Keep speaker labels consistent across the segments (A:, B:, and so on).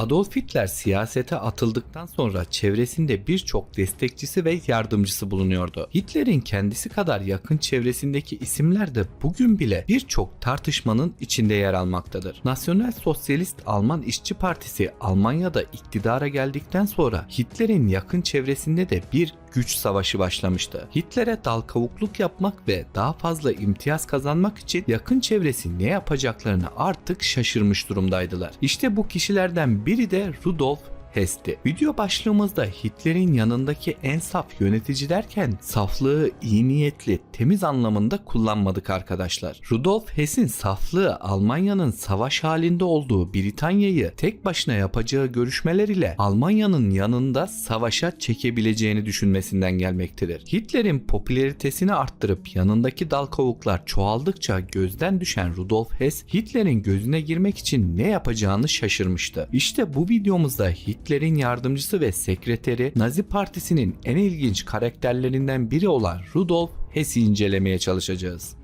A: Adolf Hitler siyasete atıldıktan sonra çevresinde birçok destekçisi ve yardımcısı bulunuyordu. Hitler'in kendisi kadar yakın çevresindeki isimler de bugün bile birçok tartışmanın içinde yer almaktadır. Nasyonel Sosyalist Alman İşçi Partisi Almanya'da iktidara geldikten sonra Hitler'in yakın çevresinde de bir güç savaşı başlamıştı. Hitler'e dal kavukluk yapmak ve daha fazla imtiyaz kazanmak için yakın çevresi ne yapacaklarını artık şaşırmış durumdaydılar. İşte bu kişilerden biri de Rudolf Hess'ti. Video başlığımızda Hitler'in yanındaki en saf yönetici derken saflığı iyi niyetli, temiz anlamında kullanmadık arkadaşlar. Rudolf Hess'in saflığı Almanya'nın savaş halinde olduğu Britanya'yı tek başına yapacağı görüşmeler ile Almanya'nın yanında savaşa çekebileceğini düşünmesinden gelmektedir. Hitler'in popülaritesini arttırıp yanındaki dal kavuklar çoğaldıkça gözden düşen Rudolf Hess Hitler'in gözüne girmek için ne yapacağını şaşırmıştı. İşte bu videomuzda Hitler'in yardımcısı ve sekreteri Nazi Partisi'nin en ilginç karakterlerinden biri olan Rudolf Hess'i incelemeye çalışacağız.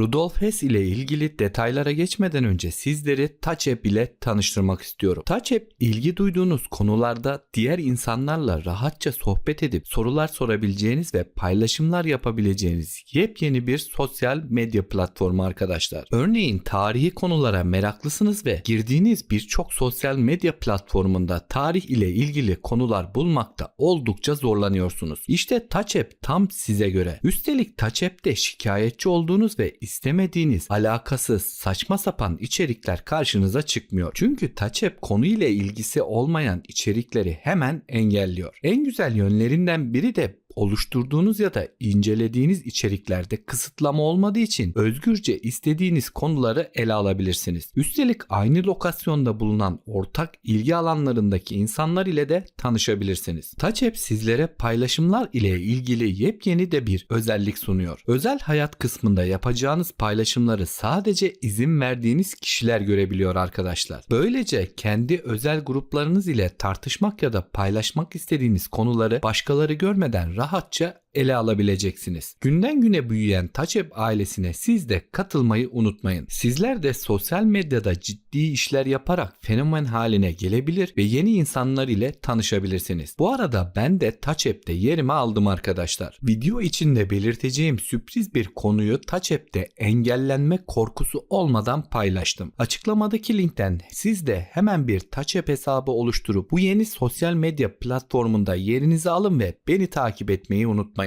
A: Rudolf Hess ile ilgili detaylara geçmeden önce sizleri Touch ile tanıştırmak istiyorum. Touch ilgi duyduğunuz konularda diğer insanlarla rahatça sohbet edip sorular sorabileceğiniz ve paylaşımlar yapabileceğiniz yepyeni bir sosyal medya platformu arkadaşlar. Örneğin tarihi konulara meraklısınız ve girdiğiniz birçok sosyal medya platformunda tarih ile ilgili konular bulmakta oldukça zorlanıyorsunuz. İşte Touch tam size göre. Üstelik Touch şikayetçi olduğunuz ve istemediğiniz alakasız saçma sapan içerikler karşınıza çıkmıyor. Çünkü Touch App konuyla ilgisi olmayan içerikleri hemen engelliyor. En güzel yönlerinden biri de oluşturduğunuz ya da incelediğiniz içeriklerde kısıtlama olmadığı için özgürce istediğiniz konuları ele alabilirsiniz. Üstelik aynı lokasyonda bulunan ortak ilgi alanlarındaki insanlar ile de tanışabilirsiniz. Touch App sizlere paylaşımlar ile ilgili yepyeni de bir özellik sunuyor. Özel hayat kısmında yapacağınız paylaşımları sadece izin verdiğiniz kişiler görebiliyor arkadaşlar. Böylece kendi özel gruplarınız ile tartışmak ya da paylaşmak istediğiniz konuları başkaları görmeden rahatça ele alabileceksiniz. Günden güne büyüyen Touch ailesine siz de katılmayı unutmayın. Sizler de sosyal medyada ciddi işler yaparak fenomen haline gelebilir ve yeni insanlar ile tanışabilirsiniz. Bu arada ben de App'te yerimi aldım arkadaşlar. Video içinde belirteceğim sürpriz bir konuyu App'te engellenme korkusu olmadan paylaştım. Açıklamadaki linkten siz de hemen bir App hesabı oluşturup bu yeni sosyal medya platformunda yerinizi alın ve beni takip etmeyi unutmayın.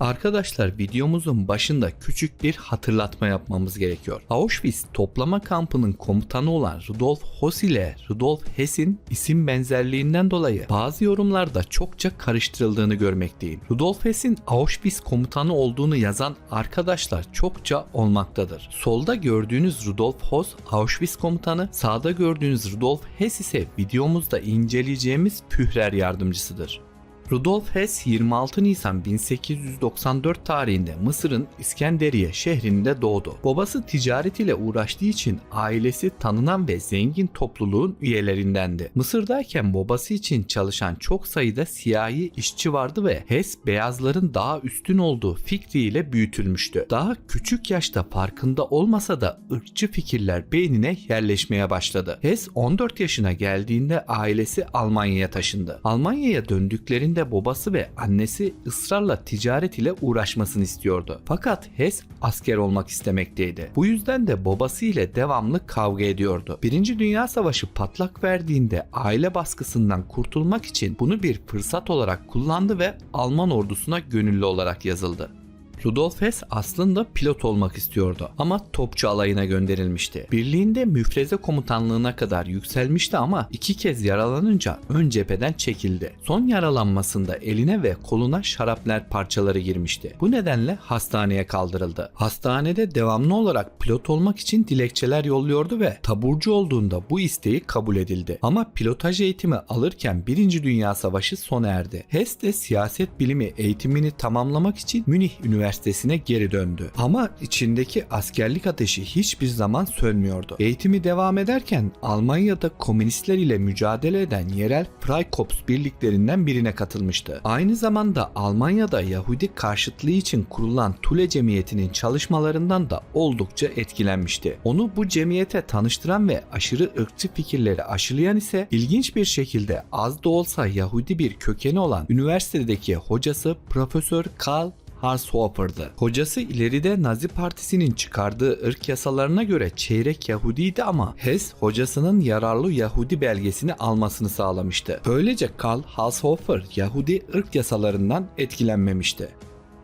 A: Arkadaşlar videomuzun başında küçük bir hatırlatma yapmamız gerekiyor. Auschwitz toplama kampının komutanı olan Rudolf Hoss ile Rudolf Hess'in isim benzerliğinden dolayı bazı yorumlarda çokça karıştırıldığını görmekteyim. Rudolf Hess'in Auschwitz komutanı olduğunu yazan arkadaşlar çokça olmaktadır. Solda gördüğünüz Rudolf Hoss Auschwitz komutanı, sağda gördüğünüz Rudolf Hess ise videomuzda inceleyeceğimiz Führer yardımcısıdır. Rudolf Hess 26 Nisan 1894 tarihinde Mısır'ın İskenderiye şehrinde doğdu. Babası ticaret ile uğraştığı için ailesi tanınan ve zengin topluluğun üyelerindendi. Mısır'dayken babası için çalışan çok sayıda siyahi işçi vardı ve Hess beyazların daha üstün olduğu fikriyle büyütülmüştü. Daha küçük yaşta farkında olmasa da ırkçı fikirler beynine yerleşmeye başladı. Hess 14 yaşına geldiğinde ailesi Almanya'ya taşındı. Almanya'ya döndüklerinde babası ve annesi ısrarla ticaret ile uğraşmasını istiyordu. Fakat Hess asker olmak istemekteydi. Bu yüzden de babası ile devamlı kavga ediyordu. Birinci Dünya Savaşı patlak verdiğinde aile baskısından kurtulmak için bunu bir fırsat olarak kullandı ve Alman ordusuna gönüllü olarak yazıldı. Rudolf Hess aslında pilot olmak istiyordu ama topçu alayına gönderilmişti. Birliğinde müfreze komutanlığına kadar yükselmişti ama iki kez yaralanınca ön cepheden çekildi. Son yaralanmasında eline ve koluna şarapnel parçaları girmişti. Bu nedenle hastaneye kaldırıldı. Hastanede devamlı olarak pilot olmak için dilekçeler yolluyordu ve taburcu olduğunda bu isteği kabul edildi. Ama pilotaj eğitimi alırken 1. Dünya Savaşı sona erdi. Hess de siyaset bilimi eğitimini tamamlamak için Münih Üniversitesi'ne Üniversitesi'ne geri döndü. Ama içindeki askerlik ateşi hiçbir zaman sönmüyordu. Eğitimi devam ederken Almanya'da komünistler ile mücadele eden yerel Freikorps birliklerinden birine katılmıştı. Aynı zamanda Almanya'da Yahudi karşıtlığı için kurulan Tule Cemiyeti'nin çalışmalarından da oldukça etkilenmişti. Onu bu cemiyete tanıştıran ve aşırı ırkçı fikirleri aşılayan ise ilginç bir şekilde az da olsa Yahudi bir kökeni olan üniversitedeki hocası Profesör Karl Harshofer'dı. Hocası ileride Nazi Partisi'nin çıkardığı ırk yasalarına göre çeyrek Yahudiydi ama Hess hocasının yararlı Yahudi belgesini almasını sağlamıştı. Böylece Karl Harshofer Yahudi ırk yasalarından etkilenmemişti.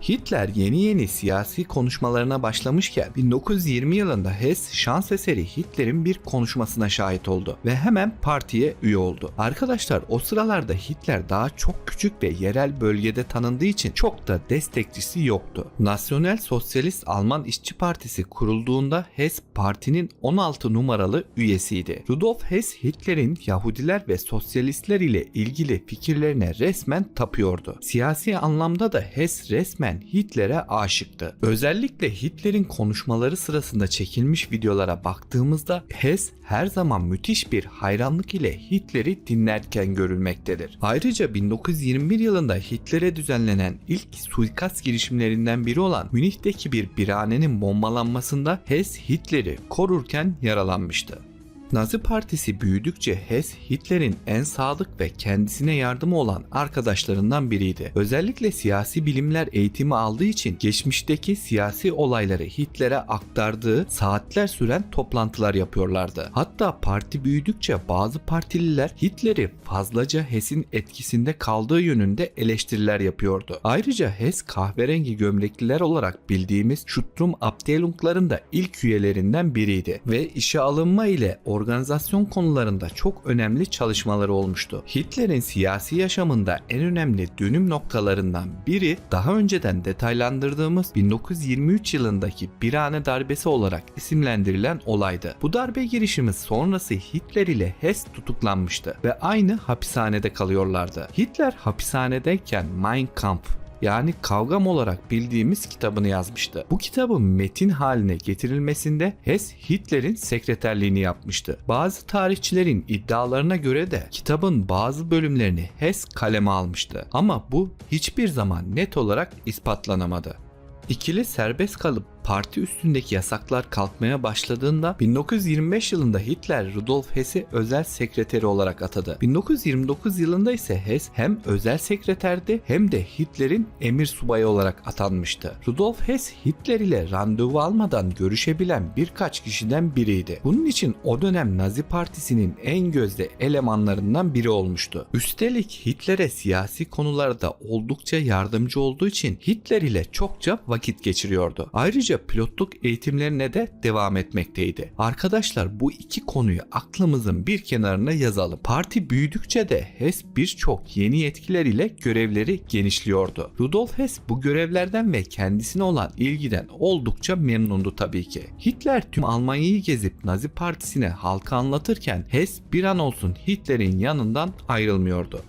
A: Hitler yeni yeni siyasi konuşmalarına başlamışken 1920 yılında Hess şans eseri Hitler'in bir konuşmasına şahit oldu ve hemen partiye üye oldu. Arkadaşlar o sıralarda Hitler daha çok küçük ve yerel bölgede tanındığı için çok da destekçisi yoktu. Nasyonel Sosyalist Alman İşçi Partisi kurulduğunda Hess partinin 16 numaralı üyesiydi. Rudolf Hess Hitler'in Yahudiler ve sosyalistler ile ilgili fikirlerine resmen tapıyordu. Siyasi anlamda da Hess resmen Hitler'e aşıktı. Özellikle Hitler'in konuşmaları sırasında çekilmiş videolara baktığımızda Hess her zaman müthiş bir hayranlık ile Hitler'i dinlerken görülmektedir. Ayrıca 1921 yılında Hitler'e düzenlenen ilk suikast girişimlerinden biri olan Münih'teki bir birhanenin bombalanmasında Hess Hitler'i korurken yaralanmıştı. Nazi Partisi büyüdükçe Hess Hitler'in en sadık ve kendisine yardımı olan arkadaşlarından biriydi. Özellikle siyasi bilimler eğitimi aldığı için geçmişteki siyasi olayları Hitler'e aktardığı saatler süren toplantılar yapıyorlardı. Hatta parti büyüdükçe bazı partililer Hitler'i fazlaca Hess'in etkisinde kaldığı yönünde eleştiriler yapıyordu. Ayrıca Hess kahverengi gömlekliler olarak bildiğimiz Schuttrum Abteilung'ların da ilk üyelerinden biriydi ve işe alınma ile organizasyon konularında çok önemli çalışmaları olmuştu. Hitler'in siyasi yaşamında en önemli dönüm noktalarından biri daha önceden detaylandırdığımız 1923 yılındaki Birhane darbesi olarak isimlendirilen olaydı. Bu darbe girişimi sonrası Hitler ile Hess tutuklanmıştı ve aynı hapishanede kalıyorlardı. Hitler hapishanedeyken Mein Kampf yani kavgam olarak bildiğimiz kitabını yazmıştı. Bu kitabın metin haline getirilmesinde Hess Hitler'in sekreterliğini yapmıştı. Bazı tarihçilerin iddialarına göre de kitabın bazı bölümlerini Hess kaleme almıştı. Ama bu hiçbir zaman net olarak ispatlanamadı. İkili serbest kalıp parti üstündeki yasaklar kalkmaya başladığında 1925 yılında Hitler Rudolf Hess'i özel sekreteri olarak atadı. 1929 yılında ise Hess hem özel sekreterdi hem de Hitler'in emir subayı olarak atanmıştı. Rudolf Hess Hitler ile randevu almadan görüşebilen birkaç kişiden biriydi. Bunun için o dönem Nazi Partisi'nin en gözde elemanlarından biri olmuştu. Üstelik Hitler'e siyasi konularda oldukça yardımcı olduğu için Hitler ile çokça vakit geçiriyordu. Ayrıca pilotluk eğitimlerine de devam etmekteydi. Arkadaşlar bu iki konuyu aklımızın bir kenarına yazalım. Parti büyüdükçe de Hess birçok yeni yetkiler ile görevleri genişliyordu. Rudolf Hess bu görevlerden ve kendisine olan ilgiden oldukça memnundu tabii ki. Hitler tüm Almanya'yı gezip Nazi Partisi'ne halka anlatırken Hess bir an olsun Hitler'in yanından ayrılmıyordu.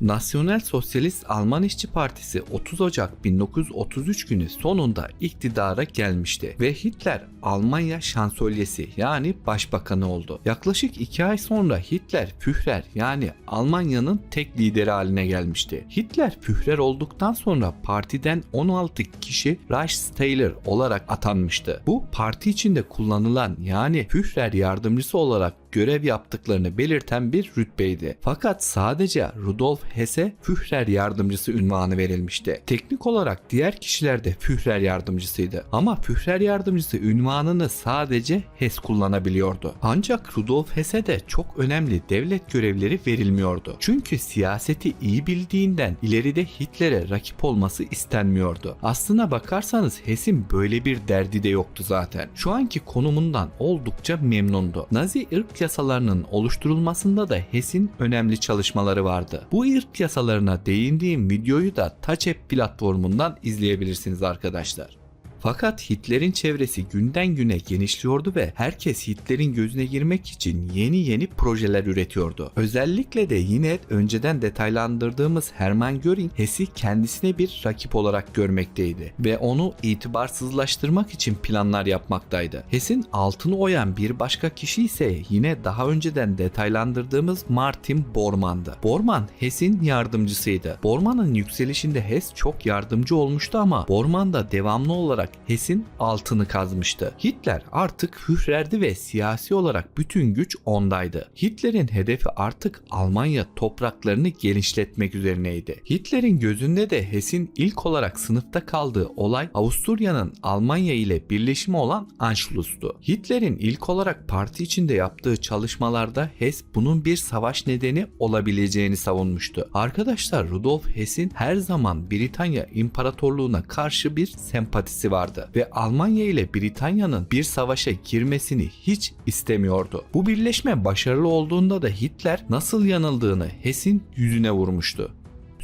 A: Nasyonel Sosyalist Alman İşçi Partisi 30 Ocak 1933 günü sonunda iktidara gelmişti ve Hitler Almanya şansölyesi yani başbakanı oldu. Yaklaşık 2 ay sonra Hitler Führer yani Almanya'nın tek lideri haline gelmişti. Hitler Führer olduktan sonra partiden 16 kişi Reichsteiler olarak atanmıştı. Bu parti içinde kullanılan yani Führer yardımcısı olarak görev yaptıklarını belirten bir rütbeydi. Fakat sadece Rudolf Hesse Führer yardımcısı ünvanı verilmişti. Teknik olarak diğer kişiler de Führer yardımcısıydı. Ama Führer yardımcısı ünvanını sadece Hess kullanabiliyordu. Ancak Rudolf Hesse de çok önemli devlet görevleri verilmiyordu. Çünkü siyaseti iyi bildiğinden ileride Hitler'e rakip olması istenmiyordu. Aslına bakarsanız Hess'in böyle bir derdi de yoktu zaten. Şu anki konumundan oldukça memnundu. Nazi ırk yasalarının oluşturulmasında da Hess'in önemli çalışmaları vardı. Bu ırk yasalarına değindiğim videoyu da TouchApp platformundan izleyebilirsiniz arkadaşlar. Fakat Hitler'in çevresi günden güne genişliyordu ve herkes Hitler'in gözüne girmek için yeni yeni projeler üretiyordu. Özellikle de yine önceden detaylandırdığımız Hermann Göring Hess'i kendisine bir rakip olarak görmekteydi ve onu itibarsızlaştırmak için planlar yapmaktaydı. Hess'in altını oyan bir başka kişi ise yine daha önceden detaylandırdığımız Martin Bormann'dı. Bormann Hess'in yardımcısıydı. Bormann'ın yükselişinde Hess çok yardımcı olmuştu ama Bormann da devamlı olarak Hess'in altını kazmıştı. Hitler artık Führer'di ve siyasi olarak bütün güç ondaydı. Hitler'in hedefi artık Almanya topraklarını genişletmek üzerineydi. Hitler'in gözünde de Hess'in ilk olarak sınıfta kaldığı olay Avusturya'nın Almanya ile birleşimi olan Anschluss'tu. Hitler'in ilk olarak parti içinde yaptığı çalışmalarda Hess bunun bir savaş nedeni olabileceğini savunmuştu. Arkadaşlar Rudolf Hess'in her zaman Britanya İmparatorluğu'na karşı bir sempatisi vardı ve Almanya ile Britanya'nın bir savaşa girmesini hiç istemiyordu. Bu birleşme başarılı olduğunda da Hitler nasıl yanıldığını Hess'in yüzüne vurmuştu.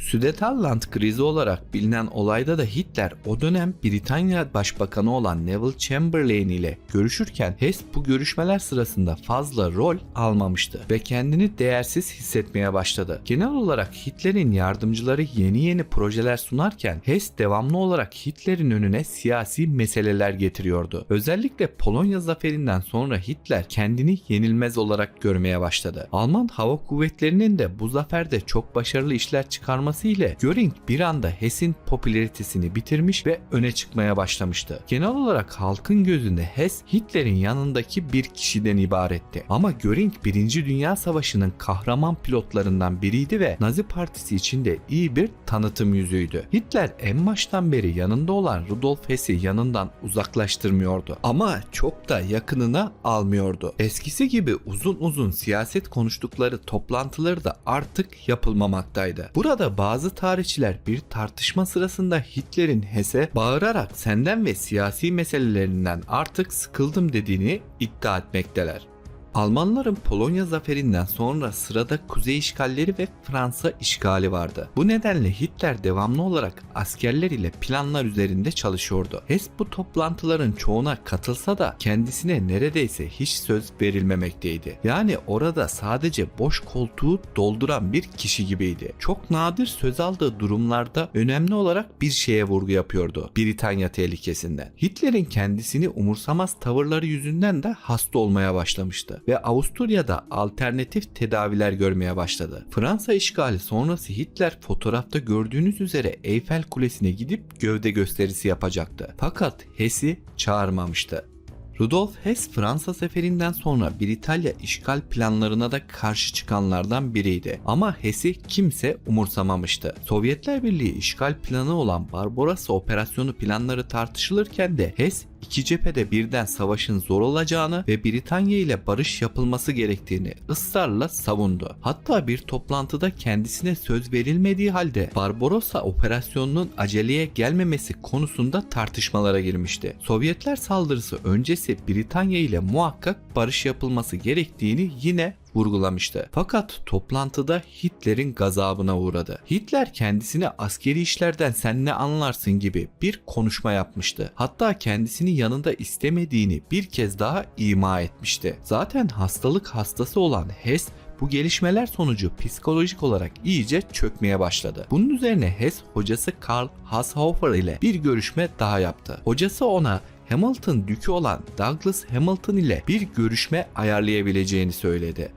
A: Sudetenland krizi olarak bilinen olayda da Hitler o dönem Britanya Başbakanı olan Neville Chamberlain ile görüşürken Hess bu görüşmeler sırasında fazla rol almamıştı ve kendini değersiz hissetmeye başladı. Genel olarak Hitler'in yardımcıları yeni yeni projeler sunarken Hess devamlı olarak Hitler'in önüne siyasi meseleler getiriyordu. Özellikle Polonya zaferinden sonra Hitler kendini yenilmez olarak görmeye başladı. Alman hava kuvvetlerinin de bu zaferde çok başarılı işler çıkarması ile Göring bir anda Hess'in popülaritesini bitirmiş ve öne çıkmaya başlamıştı. Genel olarak halkın gözünde Hess Hitler'in yanındaki bir kişiden ibaretti. Ama Göring 1. Dünya Savaşı'nın kahraman pilotlarından biriydi ve Nazi Partisi için de iyi bir tanıtım yüzüydü. Hitler en baştan beri yanında olan Rudolf Hess'i yanından uzaklaştırmıyordu. Ama çok da yakınına almıyordu. Eskisi gibi uzun uzun siyaset konuştukları toplantıları da artık yapılmamaktaydı. Burada bazı tarihçiler bir tartışma sırasında Hitler'in Hess'e bağırarak senden ve siyasi meselelerinden artık sıkıldım dediğini iddia etmekteler. Almanların Polonya zaferinden sonra sırada kuzey işgalleri ve Fransa işgali vardı. Bu nedenle Hitler devamlı olarak askerler ile planlar üzerinde çalışıyordu. Hess bu toplantıların çoğuna katılsa da kendisine neredeyse hiç söz verilmemekteydi. Yani orada sadece boş koltuğu dolduran bir kişi gibiydi. Çok nadir söz aldığı durumlarda önemli olarak bir şeye vurgu yapıyordu. Britanya tehlikesinden. Hitler'in kendisini umursamaz tavırları yüzünden de hasta olmaya başlamıştı ve Avusturya'da alternatif tedaviler görmeye başladı. Fransa işgali sonrası Hitler fotoğrafta gördüğünüz üzere Eyfel Kulesi'ne gidip gövde gösterisi yapacaktı. Fakat Hess'i çağırmamıştı. Rudolf Hess Fransa seferinden sonra Britanya işgal planlarına da karşı çıkanlardan biriydi. Ama Hess'i kimse umursamamıştı. Sovyetler Birliği işgal planı olan Barbarossa operasyonu planları tartışılırken de Hess iki cephede birden savaşın zor olacağını ve Britanya ile barış yapılması gerektiğini ısrarla savundu. Hatta bir toplantıda kendisine söz verilmediği halde Barbarossa operasyonunun aceleye gelmemesi konusunda tartışmalara girmişti. Sovyetler saldırısı öncesi Britanya ile muhakkak barış yapılması gerektiğini yine vurgulamıştı. Fakat toplantıda Hitler'in gazabına uğradı. Hitler kendisine askeri işlerden sen ne anlarsın gibi bir konuşma yapmıştı. Hatta kendisini yanında istemediğini bir kez daha ima etmişti. Zaten hastalık hastası olan Hess bu gelişmeler sonucu psikolojik olarak iyice çökmeye başladı. Bunun üzerine Hess hocası Karl Haushofer ile bir görüşme daha yaptı. Hocası ona Hamilton dükü olan Douglas Hamilton ile bir görüşme ayarlayabileceğini söyledi.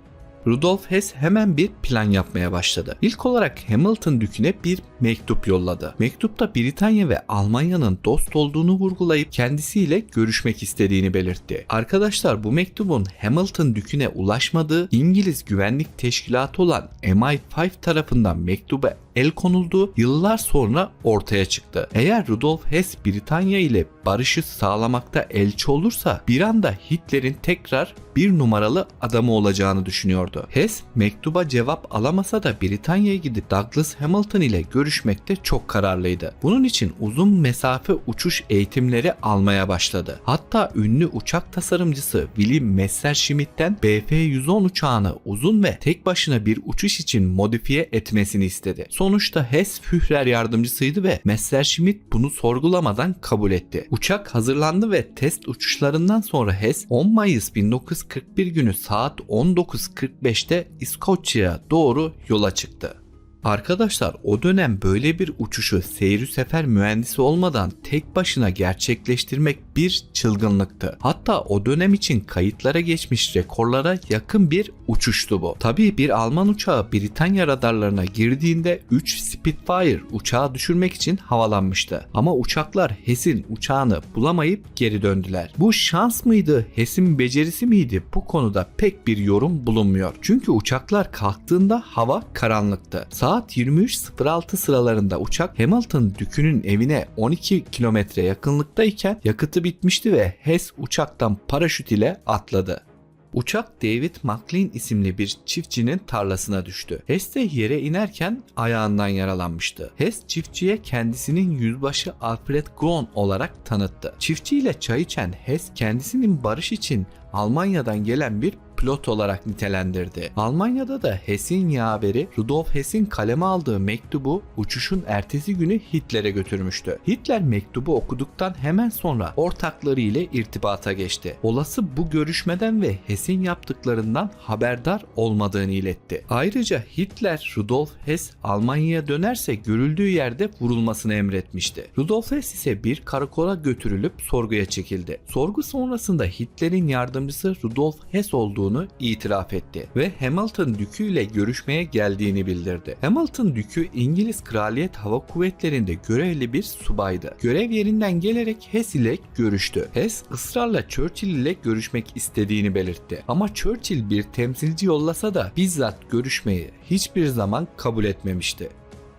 A: Rudolf Hess hemen bir plan yapmaya başladı. İlk olarak Hamilton düküne bir mektup yolladı. Mektupta Britanya ve Almanya'nın dost olduğunu vurgulayıp kendisiyle görüşmek istediğini belirtti. Arkadaşlar bu mektubun Hamilton düküne ulaşmadığı İngiliz güvenlik teşkilatı olan MI5 tarafından mektuba el konulduğu yıllar sonra ortaya çıktı. Eğer Rudolf Hess Britanya ile barışı sağlamakta elçi olursa bir anda Hitler'in tekrar bir numaralı adamı olacağını düşünüyordu. Hess mektuba cevap alamasa da Britanya'ya gidip Douglas Hamilton ile görüşmekte çok kararlıydı. Bunun için uzun mesafe uçuş eğitimleri almaya başladı. Hatta ünlü uçak tasarımcısı William Messerschmitt'ten BF-110 uçağını uzun ve tek başına bir uçuş için modifiye etmesini istedi. Son sonuçta Hess Führer yardımcısıydı ve Messerschmitt bunu sorgulamadan kabul etti. Uçak hazırlandı ve test uçuşlarından sonra Hess 10 Mayıs 1941 günü saat 19.45'te İskoçya'ya doğru yola çıktı. Arkadaşlar o dönem böyle bir uçuşu seyri sefer mühendisi olmadan tek başına gerçekleştirmek bir çılgınlıktı. Hatta o dönem için kayıtlara geçmiş rekorlara yakın bir uçuştu bu. Tabii bir Alman uçağı Britanya radarlarına girdiğinde 3 Spitfire uçağı düşürmek için havalanmıştı. Ama uçaklar Hess'in uçağını bulamayıp geri döndüler. Bu şans mıydı, Hess'in becerisi miydi? Bu konuda pek bir yorum bulunmuyor. Çünkü uçaklar kalktığında hava karanlıktı. Saat 23.06 sıralarında uçak Hamilton Dükü'nün evine 12 kilometre yakınlıktayken yakıtı bitmişti ve Hess uçaktan paraşüt ile atladı. Uçak David McLean isimli bir çiftçinin tarlasına düştü. Hess de yere inerken ayağından yaralanmıştı. Hess çiftçiye kendisinin yüzbaşı Alfred Gron olarak tanıttı. Çiftçiyle çay içen Hess kendisinin barış için Almanya'dan gelen bir pilot olarak nitelendirdi. Almanya'da da Hess'in yaveri Rudolf Hess'in kaleme aldığı mektubu uçuşun ertesi günü Hitler'e götürmüştü. Hitler mektubu okuduktan hemen sonra ortakları ile irtibata geçti. Olası bu görüşmeden ve Hess'in yaptıklarından haberdar olmadığını iletti. Ayrıca Hitler Rudolf Hess Almanya'ya dönerse görüldüğü yerde vurulmasını emretmişti. Rudolf Hess ise bir karakola götürülüp sorguya çekildi. Sorgu sonrasında Hitler'in yardımcısı Rudolf Hess olduğu olduğunu itiraf etti ve Hamilton Dükü ile görüşmeye geldiğini bildirdi. Hamilton Dükü İngiliz Kraliyet Hava Kuvvetleri'nde görevli bir subaydı. Görev yerinden gelerek Hess ile görüştü. Hess ısrarla Churchill ile görüşmek istediğini belirtti. Ama Churchill bir temsilci yollasa da bizzat görüşmeyi hiçbir zaman kabul etmemişti.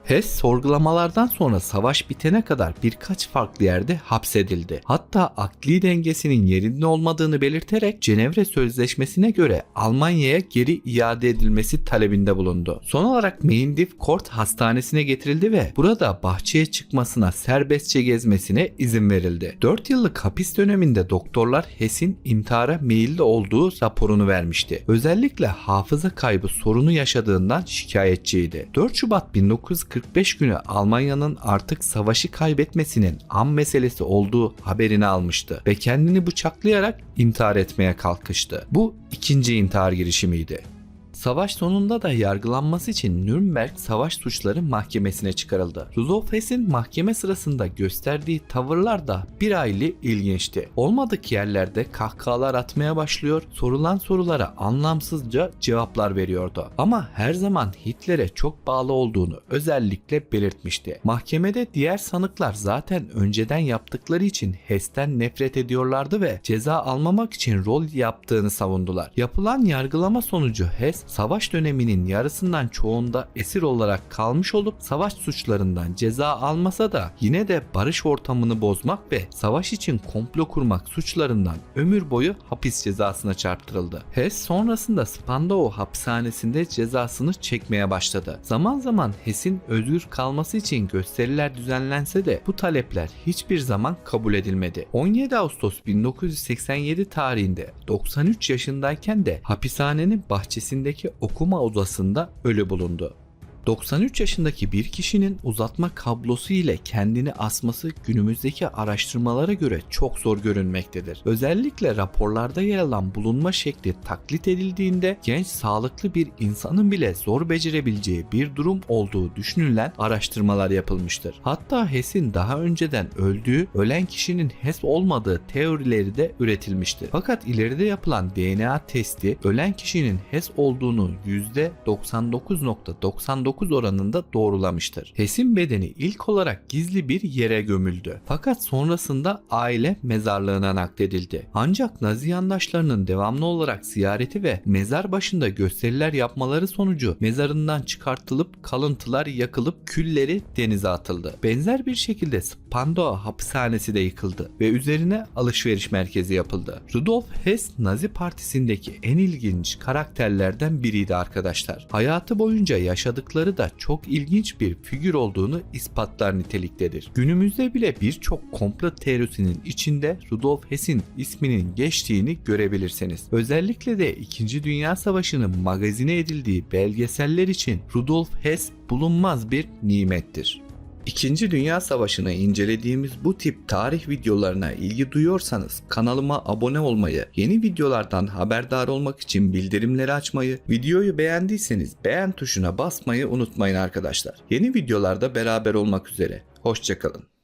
A: Hess sorgulamalardan sonra savaş bitene kadar birkaç farklı yerde hapsedildi. Hatta akli dengesinin yerinde olmadığını belirterek Cenevre Sözleşmesi'ne göre Almanya'ya geri iade edilmesi talebinde bulundu. Son olarak Mendif Court Hastanesi'ne getirildi ve burada bahçeye çıkmasına serbestçe gezmesine izin verildi. 4 yıllık hapis döneminde doktorlar Hess'in intihara meyilli olduğu raporunu vermişti. Özellikle hafıza kaybı sorunu yaşadığından şikayetçiydi. 4 Şubat 1940 45 günü Almanya'nın artık savaşı kaybetmesinin an meselesi olduğu haberini almıştı ve kendini bıçaklayarak intihar etmeye kalkıştı. Bu ikinci intihar girişimiydi. Savaş sonunda da yargılanması için Nürnberg Savaş Suçları Mahkemesi'ne çıkarıldı. Rudolf Hess'in mahkeme sırasında gösterdiği tavırlar da bir hayli ilginçti. Olmadık yerlerde kahkahalar atmaya başlıyor, sorulan sorulara anlamsızca cevaplar veriyordu. Ama her zaman Hitler'e çok bağlı olduğunu özellikle belirtmişti. Mahkemede diğer sanıklar zaten önceden yaptıkları için Hess'ten nefret ediyorlardı ve ceza almamak için rol yaptığını savundular. Yapılan yargılama sonucu Hess savaş döneminin yarısından çoğunda esir olarak kalmış olup savaş suçlarından ceza almasa da yine de barış ortamını bozmak ve savaş için komplo kurmak suçlarından ömür boyu hapis cezasına çarptırıldı. Hess sonrasında Spandau hapishanesinde cezasını çekmeye başladı. Zaman zaman Hess'in özgür kalması için gösteriler düzenlense de bu talepler hiçbir zaman kabul edilmedi. 17 Ağustos 1987 tarihinde 93 yaşındayken de hapishanenin bahçesindeki okuma odasında ölü bulundu. 93 yaşındaki bir kişinin uzatma kablosu ile kendini asması günümüzdeki araştırmalara göre çok zor görünmektedir. Özellikle raporlarda yer alan bulunma şekli taklit edildiğinde genç sağlıklı bir insanın bile zor becerebileceği bir durum olduğu düşünülen araştırmalar yapılmıştır. Hatta Hess'in daha önceden öldüğü, ölen kişinin Hess olmadığı teorileri de üretilmiştir. Fakat ileride yapılan DNA testi ölen kişinin Hess olduğunu %99.99 %9 oranında doğrulamıştır. Hess'in bedeni ilk olarak gizli bir yere gömüldü. Fakat sonrasında aile mezarlığına nakledildi. Ancak Nazi yandaşlarının devamlı olarak ziyareti ve mezar başında gösteriler yapmaları sonucu mezarından çıkartılıp kalıntılar yakılıp külleri denize atıldı. Benzer bir şekilde Spandau hapishanesi de yıkıldı ve üzerine alışveriş merkezi yapıldı. Rudolf Hess Nazi partisindeki en ilginç karakterlerden biriydi arkadaşlar. Hayatı boyunca yaşadıkları da çok ilginç bir figür olduğunu ispatlar niteliktedir. Günümüzde bile birçok komplo teorisinin içinde Rudolf Hess'in isminin geçtiğini görebilirsiniz. Özellikle de 2. Dünya Savaşı'nın magazine edildiği belgeseller için Rudolf Hess bulunmaz bir nimettir. İkinci Dünya Savaşı'nı incelediğimiz bu tip tarih videolarına ilgi duyuyorsanız kanalıma abone olmayı, yeni videolardan haberdar olmak için bildirimleri açmayı, videoyu beğendiyseniz beğen tuşuna basmayı unutmayın arkadaşlar. Yeni videolarda beraber olmak üzere. Hoşçakalın.